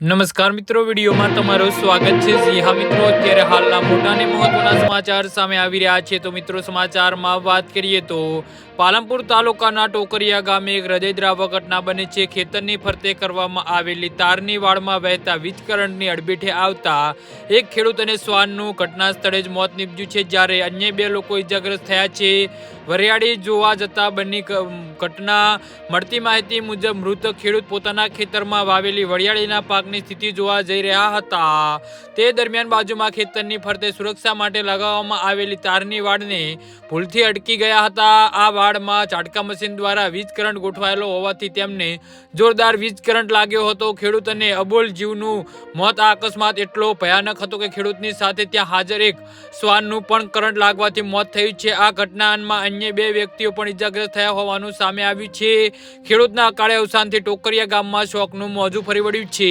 નમસ્કાર મિત્રો, વિડીયોમાં તમારું સ્વાગત છે. જી હા મિત્રો, અત્યારે હાલના મોટા અને મહત્વના સમાચાર સામે આવી રહ્યા છે. તો મિત્રો, સમાચારમાં વાત કરીએ તો પાલનપુર તાલુકાના ટોકરિયા ગામે એક હૃદયદ્રાવક ઘટના બની છે. ખેતરની ફરતે કરવામાં આવેલી તારની વાળમાં વહેતા વીજ કરંટની અડબીઠે આવતા એક ખેડૂત અને શ્વાનનું ઘટના સ્થળે જ મોત નીપજ્યું છે. જ્યારે અન્ય બે લોકો ઇજાગ્રસ્ત થયા છે. વરિયાળી જોવા જતા બની ઘટના મળતી માહિતી મુજબ મૃત ખેડૂત પોતાના ખેતરમાં વાવેલી વરિયાળીના પાકની સ્થિતિ જોવા જઈ રહ્યા હતા. તે દરમિયાન બાજુમાં ખેતરની ફરતે સુરક્ષા માટે લગાવવામાં આવેલી તારની વાડને ભૂલથી અટકી ગયા હતા. આ વાડમાં ચાટકા મશીન દ્વારા વીજ કરંટ ગોઠવાયેલો હોવાથી તેમને જોરદાર વીજ કરંટ લાગ્યો હતો. ખેડૂત અને અબોલ જીવનું મોત આ અકસ્માત એટલો ભયાનક હતો કે ખેડૂતની સાથે ત્યાં હાજર એક શ્વાનનું પણ કરંટ લાગવાથી મોત થયું છે. આ ઘટનામાં અન્ય બે વ્યક્તિઓ પણ ઇજાગ્રસ્ત થયા હોવાનું સામે આવ્યું છે. ખેડૂતના અકાળે અવસાનથી ટોકરિયા ગામમાં શોકનું મોજું ફરી વળ્યું છે.